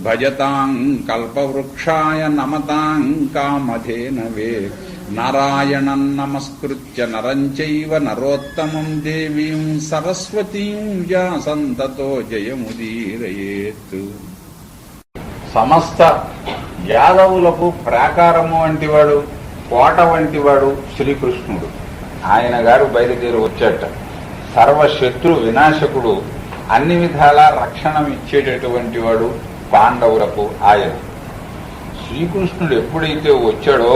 భజతాం కల్పవృక్షాయ నమతాం కామధేనవే. నారాయణం నమస్కృత్య నరంచైవ నరోత్తమం దేవీం సరస్వతీం వ్యాసంతతో జయముదీరయేత్. సమస్త యాదవులకు ప్రాకారము వంటివాడు కోట వంటివాడు శ్రీకృష్ణుడు. ఆయన గారు బయలుదేరి వచ్చాట. సర్వశత్రు వినాశకుడు అన్ని విధాల రక్షణ ఇచ్చేటటువంటి వాడు పాండవులకు ఆయన. శ్రీకృష్ణుడు ఎప్పుడైతే వచ్చాడో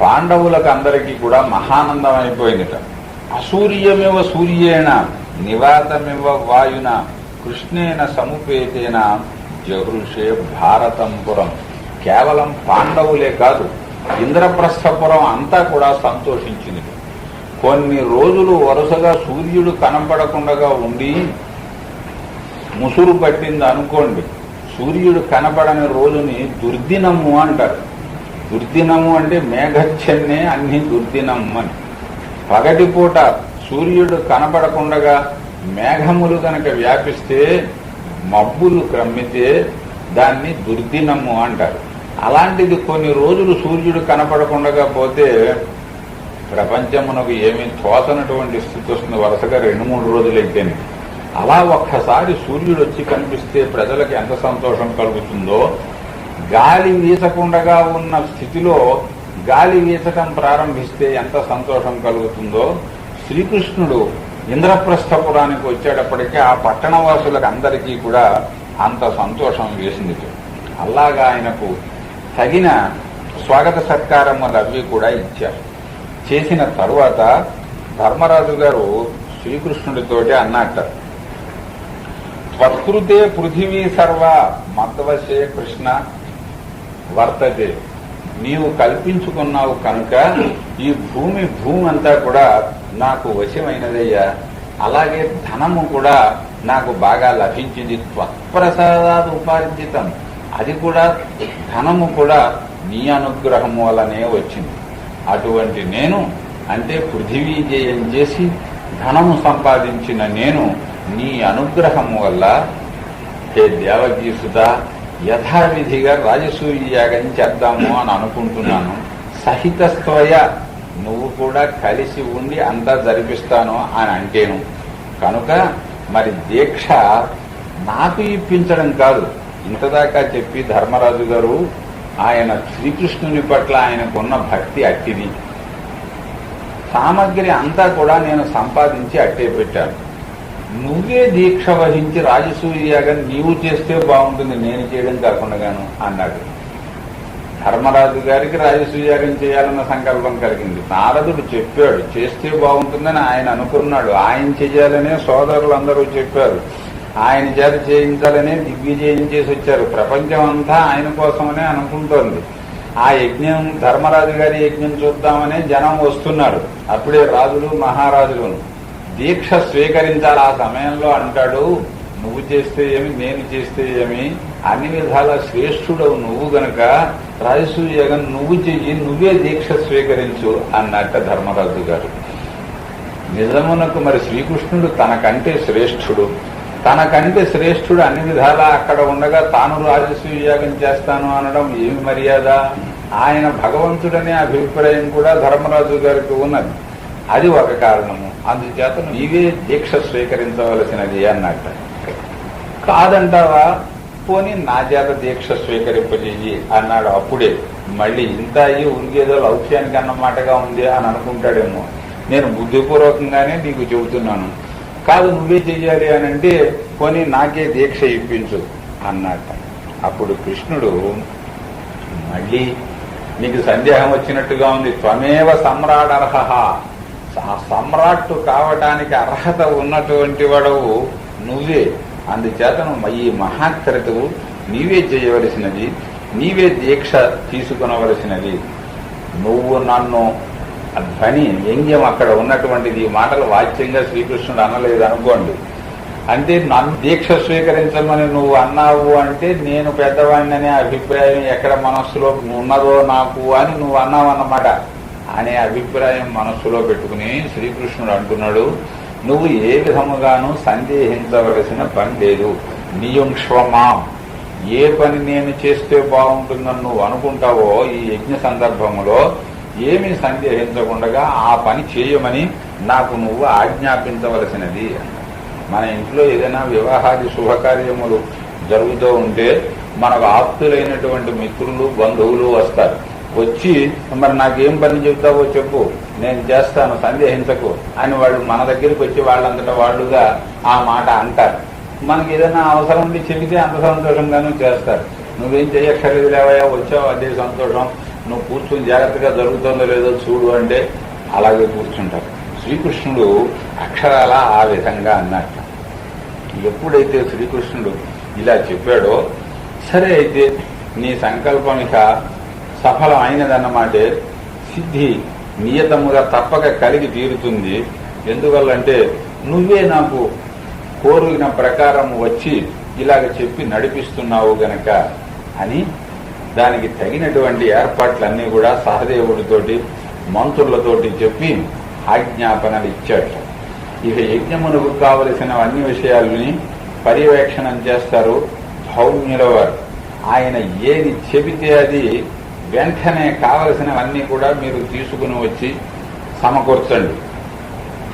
పాండవులకు అందరికీ కూడా మహానందం అయిపోయిందిట. అసూర్యమివ సూర్యేణ నివాతమివ వాయున కృష్ణేన సముపేతేన జహృషే భారతంపురం కేవలం పాండవులే కాదు ఇంద్రప్రస్థపురం అంతా కూడా సంతోషించింది కొన్ని రోజులు వరుసగా సూర్యుడు కనపడకుండా ఉండి ముసురు పట్టింది అనుకోండి సూర్యుడు కనపడని రోజుని దుర్దినము అంటారు. దుర్దినము అంటే మేఘచ్చన్నే అన్ని దుర్దినం అని పగటిపూట సూర్యుడు కనపడకుండగా మేఘములు కనుక వ్యాపిస్తే మబ్బులు క్రమ్మితే దాన్ని దుర్దినము అంటారు. అలాంటిది కొన్ని రోజులు సూర్యుడు కనపడకుండగా పోతే ప్రపంచమునకు ఏమీ తోసనటువంటి స్థితి వస్తుంది. వరుసగా రెండు మూడు రోజులైతేనే. అలా ఒక్కసారి సూర్యుడు వచ్చి కనిపిస్తే ప్రజలకు ఎంత సంతోషం కలుగుతుందో గాలి వీసకుండగా ఉన్న స్థితిలో గాలి వీసటం ప్రారంభిస్తే ఎంత సంతోషం కలుగుతుందో శ్రీకృష్ణుడు ఇంద్రప్రస్థపురానికి వచ్చేటప్పటికీ ఆ పట్టణవాసులకు అందరికీ కూడా అంత సంతోషం వేసింది. అలాగా ఆయనకు తగిన స్వాగత సత్కారములు అవి కూడా ఇచ్చారు. చేసిన తరువాత ధర్మరాజు గారు శ్రీకృష్ణుడితోటి అన్నట్టారు త్వత్కృతే పృథివీ సర్వ మద్వశే కృష్ణ వర్తతే. నీవు కల్పించుకున్నావు కనుక ఈ భూమి భూమి అంతా కూడా నాకు వశమైనదయ్యా. అలాగే ధనము కూడా నాకు బాగా లభించింది. త్వత్ప్రసాదాది ఉపార్జితం. అది కూడా ధనము కూడా నీ అనుగ్రహం వల్లనే వచ్చింది. అటువంటి నేను అంటే పృథివీ జయం చేసి ధనము సంపాదించిన నేను నీ అనుగ్రహం వల్ల హే దేవగీసుత యథావిధిగా రాజసూయ యాగం చేద్దాము అని అనుకుంటున్నాను. సహితస్త్వయ నువ్వు కూడా కలిసి ఉండి అంతా జరిపిస్తాను అని అంటేను. కనుక మరి దీక్ష నాకు ఇప్పించడం కాదు. ఇంతదాకా చెప్పి ధర్మరాజు గారు ఆయన శ్రీకృష్ణుని పట్ల ఆయనకున్న భక్తి అట్టిది. సామగ్రి అంతా కూడా నేను సంపాదించి అట్టే పెట్టాను. నువ్వే దీక్ష వహించి రాజసూయయాగం నీవు చేస్తే బాగుంటుంది నేను చేయడం కాకుండాను అన్నాడు. ధర్మరాజు గారికి రాజసూయాగం చేయాలన్న సంకల్పం కలిగింది. నారదుడు చెప్పాడు చేస్తే బాగుంటుందని ఆయన అనుకున్నాడు. ఆయన చేయాలనే సోదరులు అందరూ చెప్పారు. ఆయన చేత చేయించాలనే దిగ్విజయం చేసి వచ్చారు. ప్రపంచం అంతా ఆయన కోసమనే అనుకుంటోంది. ఆ యజ్ఞం ధర్మరాజు గారి యజ్ఞం చూద్దామనే జనం వస్తున్నారు. అప్పుడే రాజులు మహారాజులు దీక్ష స్వీకరించాలి ఆ సమయంలో అంటాడు నువ్వు చేస్తే ఏమి నేను చేస్తే ఏమి? అన్ని విధాల శ్రేష్ఠుడవు నువ్వు గనక రాజసూయగన్ నువ్వు చెయ్యి నువ్వే దీక్ష స్వీకరించు అన్నట్ట ధర్మరాజు గారు. నిజమునకు మరి శ్రీకృష్ణుడు తనకంటే శ్రేష్ఠుడు. తనకంటే శ్రేష్ఠుడు అన్ని విధాలా అక్కడ ఉండగా తాను రాజసూయాగం చేస్తాను అనడం ఏమి మర్యాద? ఆయన భగవంతుడనే అభిప్రాయం కూడా ధర్మరాజు గారికి ఉన్నది. అది ఒక కారణము. అందుచేత నీవే దీక్ష స్వీకరించవలసినది అన్నట్ట కాదంటావా? పోని నా చేత దీక్ష స్వీకరింపజేయి అన్నాడు. అప్పుడే మళ్ళీ ఇంత అయ్యి ఉరిగేదో లౌక్యానికి అన్నమాటగా ఉంది అని అనుకుంటాడేమో. నేను బుద్ధిపూర్వకంగానే నీకు చెబుతున్నాను. కాదు నువ్వే చెయ్యాలి అని అంటే కొని నాకే దీక్ష ఇప్పించు అన్నట్ట అప్పుడు కృష్ణుడు మళ్ళీ నీకు సందేహం వచ్చినట్టుగా ఉంది. త్వమేవ సమ్రాడర్హ సమ్రాట్టు కావటానికి అర్హత ఉన్నటువంటి వాడవు నువ్వే. అందుచేతను ఈ మహాక్రతువు నీవే చేయవలసినది నీవే దీక్ష తీసుకునవలసినది. నువ్వు నన్ను ధ్వని వ్యంగ్యం అక్కడ ఉన్నటువంటిది ఈ మాటలు వాచ్యంగా శ్రీకృష్ణుడు అనలేదు అనుకోండి. అంటే నన్ను దీక్ష స్వీకరించమని నువ్వు అన్నావు అంటే నేను పెద్దవాడిని అనే అభిప్రాయం ఎక్కడ మనస్సులో ఉన్నదో నాకు అని నువ్వు అన్నావు అన్నమాట అనే అభిప్రాయం మనస్సులో పెట్టుకుని శ్రీకృష్ణుడు అంటున్నాడు నువ్వు ఏ విధముగాను సందేహించవలసిన పని లేదు. నియుంక్ష్వమాం ఏ పని నేను చేస్తే బాగుంటుందని నువ్వు అనుకుంటావో ఈ యజ్ఞ సందర్భంలో ఏమీ సందేహించకుండా ఆ పని చేయమని నాకు నువ్వు ఆజ్ఞాపించవలసినది. మన ఇంట్లో ఏదైనా వివాహాది శుభకార్యములు జరుగుతూ ఉంటే మనకు ఆప్తులైనటువంటి మిత్రులు బంధువులు వస్తారు. వచ్చి మరి నాకేం పని చెబుతావో చెప్పు నేను చేస్తాను సందేహించకు అని వాళ్ళు మన దగ్గరికి వచ్చి వాళ్ళంతటా వాళ్ళుగా ఆ మాట అంటారు. మనకి ఏదైనా అవసరం ఉండి చెబితే అంత సంతోషంగానూ చేస్తారు. నువ్వేం చేయక్కర్లేదు లేవయా వచ్చావు అదే సంతోషం. నువ్వు కూర్చుని జాగ్రత్తగా జరుగుతుందో లేదో చూడు అంటే అలాగే కూర్చుంటారు. శ్రీకృష్ణుడు అక్షరాల ఆ విధంగా అన్నట్టు ఎప్పుడైతే శ్రీకృష్ణుడు ఇలా చెప్పాడో సరే అయితే నీ సంకల్పం ఇక సఫలం అయినదన్నమాటే. సిద్ధి నియతముగా తప్పక కలిగి తీరుతుంది. ఎందువల్లంటే నువ్వే నాకు కోరిన ప్రకారం వచ్చి ఇలాగ చెప్పి నడిపిస్తున్నావు గనక అని దానికి తగినటువంటి ఏర్పాట్లన్నీ కూడా సహదేవుడితోటి మంత్రులతోటి చెప్పి ఆజ్ఞాపనలు ఇచ్చాడు ఇక యజ్ఞమునకు కావలసిన అన్ని విషయాలని పర్యవేక్షణం చేస్తారు. భౌమ్యుల వారు ఆయన ఏది చెబితే అది వెంటనే కావలసినవన్నీ కూడా మీరు తీసుకుని వచ్చి సమకూర్చండి.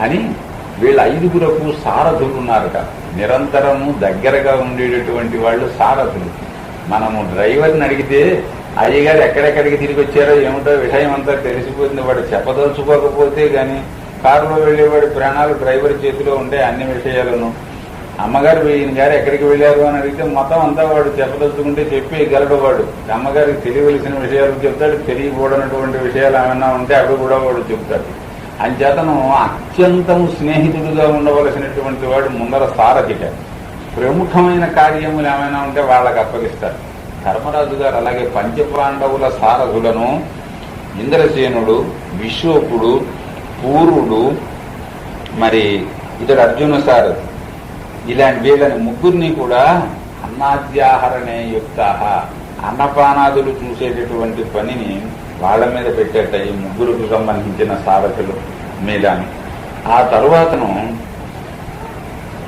అని వీళ్ళ ఐదుగురకు సారథులు ఉన్నారట. నిరంతరము దగ్గరగా ఉండేటటువంటి వాళ్ళు సారథులు. మనము డ్రైవర్ని అడిగితే అయ్యగారు ఎక్కడెక్కడికి తిరిగి వచ్చారో ఏమిటో విషయం అంతా తెలిసిపోతుంది. వాడు చెప్పదలుచుకోకపోతే గాని కారులో వెళ్ళేవాడి ప్రాణాలు డ్రైవర్ చేతిలో ఉండే అన్ని విషయాలను అమ్మగారు ఈయన గారు ఎక్కడికి వెళ్ళారు అని అడిగితే మొత్తం అంతా వాడు చెప్పదలుచుకుంటే చెప్పి వాడు అమ్మగారికి తెలియవలసిన విషయాలు చెప్తాడు తెలియకూడనటువంటి విషయాలు ఏమైనా ఉంటే అవి కూడా వాడు చెప్తాడు. అంచేతను అత్యంతం స్నేహితుడుగా ఉండవలసినటువంటి వాడు ముందర సారథిట ప్రముఖమైన కార్యములు ఏమైనా ఉంటే వాళ్ళకి అప్పగిస్తారు ధర్మరాజు గారు అలాగే పంచపాండవుల సారథులను ఇంద్రసేనుడు విశ్వకుడు పూర్వుడు మరి ఇతడు అర్జున సారథి. ఇలాంటి వీళ్ళని ముగ్గురిని కూడా అన్నాద్యాహరణే యుక్త అన్నపానాదులు చూసేటటువంటి పనిని వాళ్ళ మీద పెట్టేట ఈ ముగ్గురికి సంబంధించిన సారథులు మీద ఆ తరువాతను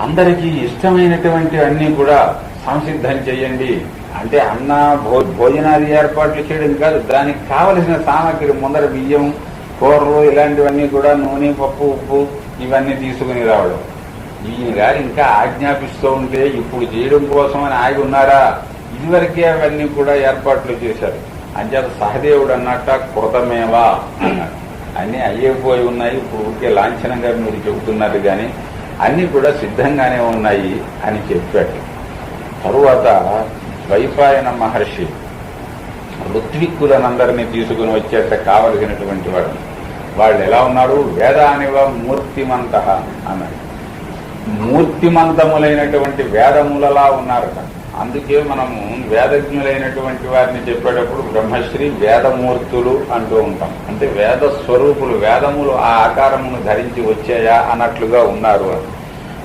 అందరికీ ఇష్టమైనటువంటి అన్ని కూడా సంసిద్ధం చేయండి. అంటే అన్న భో భోజనాది ఏర్పాట్లు చేయడం కాదు దానికి కావలసిన సామగ్రి ముందర బియ్యం కూరలు ఇలాంటివన్నీ కూడా నూనె పప్పు ఉప్పు ఇవన్నీ తీసుకుని రావడం. గారు ఇంకా ఆజ్ఞాపిస్తూ ఉంటే ఇప్పుడు చేయడం కోసం అని ఆగి ఉన్నారా? ఇదివరకే అవన్నీ కూడా ఏర్పాట్లు చేశారు. అంచేత సహదేవుడు అన్నట్ట కృతమేవా? అన్నాడు అయ్యేపోయి ఉన్నాయి. ఇప్పుడు ఊరికే లాంఛనంగా మీరు చెబుతున్నారు కానీ అన్ని కూడా సిద్ధంగానే ఉన్నాయి అని చెప్పాడు. తరువాత వైపాయన మహర్షి ఋత్విక్కులనందరినీ తీసుకుని వచ్చేట కావలసినటువంటి వాడు. వాళ్ళు ఎలా ఉన్నారు? వేదానివ మూర్తిమంత అన్నాడు మూర్తిమంతములైనటువంటి వేదములలా ఉన్నారట అందుకే మనము వేదజ్ఞులైనటువంటి వారిని చెప్పేటప్పుడు బ్రహ్మశ్రీ వేదమూర్తులు అంటూ ఉంటాం. అంటే వేద స్వరూపులు వేదములు ఆ ఆకారమును ధరించి వచ్చాయా అన్నట్లుగా ఉన్నారు అని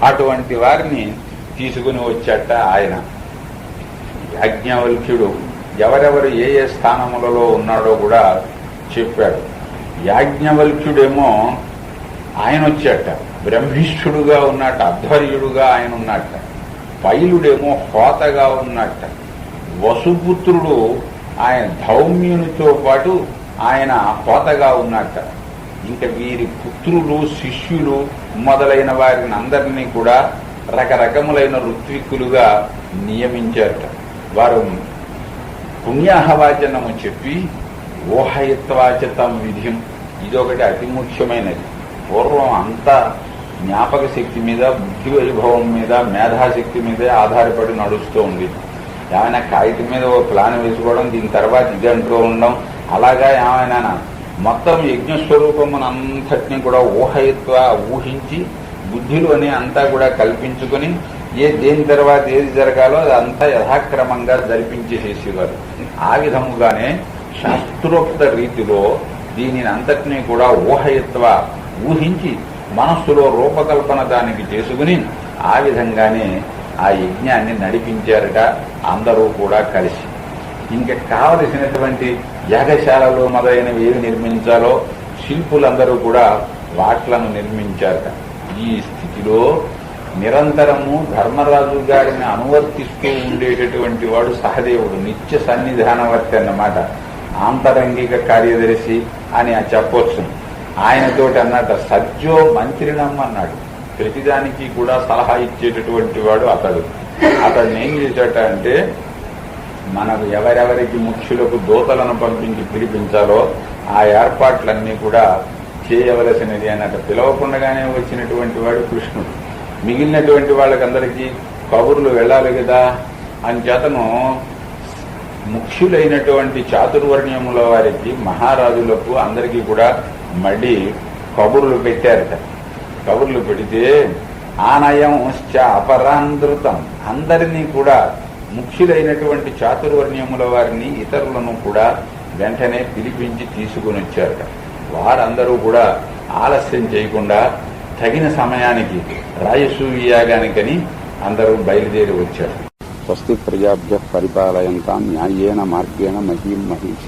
అటువంటి వారిని తీసుకుని వచ్చాట ఆయన. యాజ్ఞవల్క్యుడు ఎవరెవరు ఏ ఏ స్థానములలో ఉన్నాడో కూడా చెప్పాడు. యాజ్ఞవల్క్యుడేమో ఆయన వచ్చాట. బ్రహ్మిష్ఠుడుగా ఉన్నట్ట అధ్వర్యుడుగా ఆయన ఉన్నట్ట పైలుడేమో హోతగా ఉన్నట్ట వసుపుత్రుడు ఆయన ధౌమ్యునితో పాటు ఆయన హోతగా ఉన్నట్ట ఇంకా వీరి పుత్రులు శిష్యులు మొదలైన వారిని అందరినీ కూడా రకరకములైన ఋత్విక్కులుగా నియమించారట. వారు పుణ్యాహవాచనము చెప్పి ఊహయత్వాచతం విధిం. ఇదొకటి అతి ముఖ్యమైనది. పూర్వం అంతా జ్ఞాపక శక్తి మీద బుద్ధి వైభవం మీద మేధాశక్తి మీదే ఆధారపడి నడుస్తూ ఉంది ఏమైనా కాగితం మీద ఓ ప్లాన్ వేసుకోవడం దీని తర్వాత ఇది అంటూ ఉండడం అలాగా ఏమైనా మొత్తం యజ్ఞస్వరూపమునంతటిని కూడా ఊహయత్వ ఊహించి బుద్ధిలోనే అంతా కూడా కల్పించుకొని ఏ దేని తర్వాత ఏది జరగాలో అది అంతా యథాక్రమంగా జరిపించేసేసేవారు. ఆ విధముగానే శాస్త్రోక్త రీతిలో దీనిని అంతటినీ కూడా ఊహయత్వ ఊహించి మనస్సులో రూపకల్పన దానికి చేసుకుని ఆ విధంగానే ఆ యజ్ఞాన్ని నడిపించారట అందరూ కూడా కలిసి. ఇంకా కావలసినటువంటి యాగశాలలో మొదలైనవి ఏవి నిర్మించాలో శిల్పులందరూ కూడా వాట్లను నిర్మించారట. ఈ స్థితిలో నిరంతరము ధర్మరాజు గారిని అనువర్తిస్తూ ఉండేటటువంటి వాడు సహదేవుడు నిత్య సన్నిధానవర్తి అన్నమాట. ఆంతరంగిక కార్యదర్శి అని చెప్పొచ్చు. ఆయనతోటి అన్నట సజ్జో మంత్రినం అన్నాడు. ప్రతిదానికి కూడా సలహా ఇచ్చేటటువంటి వాడు అతడు. అతడిని ఏం చేశాట అంటే మనకు ఎవరెవరికి ముఖ్యులకు దూతలను పంపించి పిలిపించాలో ఆ ఏర్పాట్లన్నీ కూడా చేయవలసినది అన్నట్టు. పిలవకుండానే వచ్చినటువంటి వాడు కృష్ణుడు. మిగిలినటువంటి వాళ్ళకందరికీ కబుర్లు వెళ్ళాలి కదా. అని చేతను ముఖ్యులైనటువంటి చాతుర్వర్ణ్యముల వారికి మహారాజులకు అందరికీ కూడా మళ్ళీ కబుర్లు పెట్టారట. కబుర్లు పెడితే ఆనయం అపరాంధృతం అందరినీ కూడా ముఖ్యులైనటువంటి చాతుర్వర్ణ్యముల వారిని ఇతరులను కూడా వెంటనే పిలిపించి తీసుకుని వచ్చారట. వారందరూ కూడా ఆలస్యం చేయకుండా తగిన సమయానికి రాయసూయాగానికని అందరూ బయలుదేరి వచ్చారు. స్వస్తి ప్రజాభ్య పరిపాలయంతా న్యాయేన మార్గేణ మహీం మహిష.